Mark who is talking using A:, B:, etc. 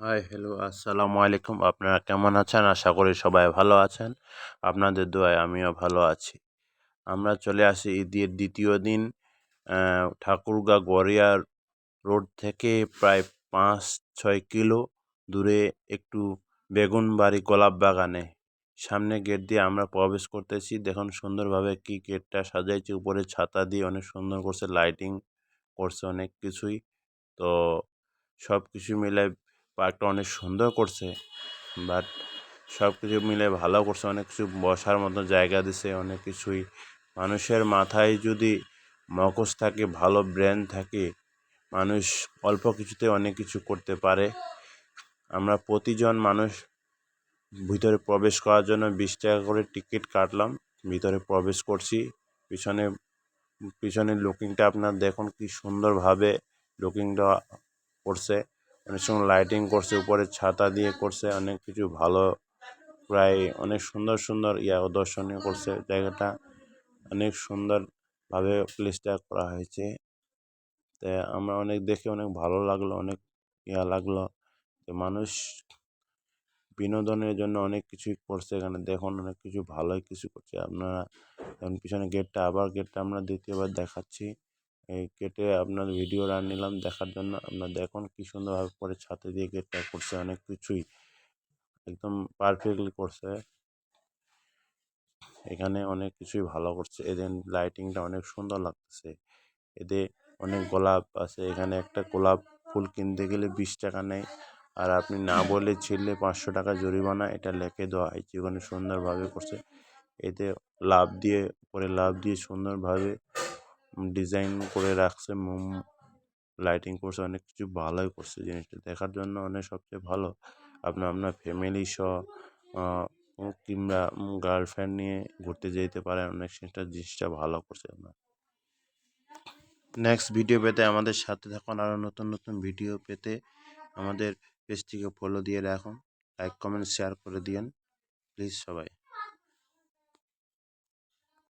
A: Hi hello আসসালামু আলাইকুম। আপনারা কেমন আছেন? আশা করি সবাই ভালো আছেন। আপনাদের দোয়ায় আমিও ভালো আছি। আমরা চলে আসি ঈদের দ্বিতীয় দিন ঠাকুরগা গড়িয়ার রোড থেকে প্রায় পাঁচ ছয় কিলো দূরে একটু বেগুনবাড়ি গোলাপ বাগানে। সামনে গেট দিয়ে আমরা প্রবেশ করতেছি। দেখুন, সুন্দরভাবে কি গেটটা সাজাইছে। উপরে ছাতা দিয়ে অনেক সুন্দর করছে। লাইটিং করছে অনেক কিছুই। তো সব কিছু মিলে পার্কটা অনেক সুন্দর করছে বাট সব কিছু মিলে ভালো করছে, অনেক কিছু বসার মতো জায়গা দিছে, অনেক কিছুই। মানুষের মাথায় যদি মগজ থাকে, ভালো ব্রেন থাকে, মানুষ অল্প কিছুতে অনেক কিছু করতে পারে। আমরা প্রতিজন মানুষ ভিতরে প্রবেশ করার জন্য বিশ টাকা করে টিকিট কাটলাম, ভিতরে প্রবেশ করছি, পিছনে, পিছনের লুকিংটা আপনার দেখুন কি সুন্দরভাবে লুকিংটা করছে। অনেক সময় লাইটিং করছে, উপরে ছাতা দিয়ে করছে, অনেক কিছু ভালো, প্রায় অনেক সুন্দর সুন্দর ইয়া দর্শনীয় করছে। জায়গাটা অনেক সুন্দরভাবে প্লেসটা করা হয়েছে। তা আমরা অনেক দেখে অনেক ভালো লাগল, অনেক ইয়া লাগল মানুষ বিনোদনের জন্য অনেক কিছুই করছে এখানে। দেখুন, অনেক কিছু ভালোই কিছু করছে। আপনারা পিছনে গেটটা আবার গেটটা আমরা দ্বিতীয়বার দেখাচ্ছি। এই গেটে আপনার ভিডিও রান নিলাম দেখার জন্য। আপনার দেখুন কি সুন্দরভাবে করে ছাতে দিয়ে গেটটা করছে, অনেক কিছুই একদম পারফেক্টলি করছে। এখানে অনেক কিছুই ভালো করছে। এদের লাইটিংটা অনেক সুন্দর লাগতেছে। এদের অনেক গোলাপ আছে, এখানে একটা গোলাপ ফুল কিনতে গেলে বিশ টাকা নেয়। আর আপনি না বলে ছিললে পাঁচশো টাকা জরিমানা, এটা লেখে দেওয়া হয়েছে ওখানে সুন্দরভাবে করছে। এতে লাভ দিয়ে, করে লাভ দিয়ে সুন্দরভাবে ডিজাইন করে রাখছে, মোম লাইটিং করছে, অনেক কিছু ভালোই করছে জিনিসটা। দেখার জন্য অনেক সবচেয়ে ভালো। আপনার আপনার ফ্যামিলি সহ কিংবা গার্লফ্রেন্ড নিয়ে ঘুরতে যেতে পারেন অনেক সেটা জিনিসটা ভালো করছে আপনার। নেক্সট ভিডিও পেতে আমাদের সাথে থাকুন। আরও নতুন নতুন ভিডিও পেতে আমাদের পেজটিকে ফলো দিয়ে রাখুন। লাইক কমেন্ট শেয়ার করে দিন প্লিজ সবাই।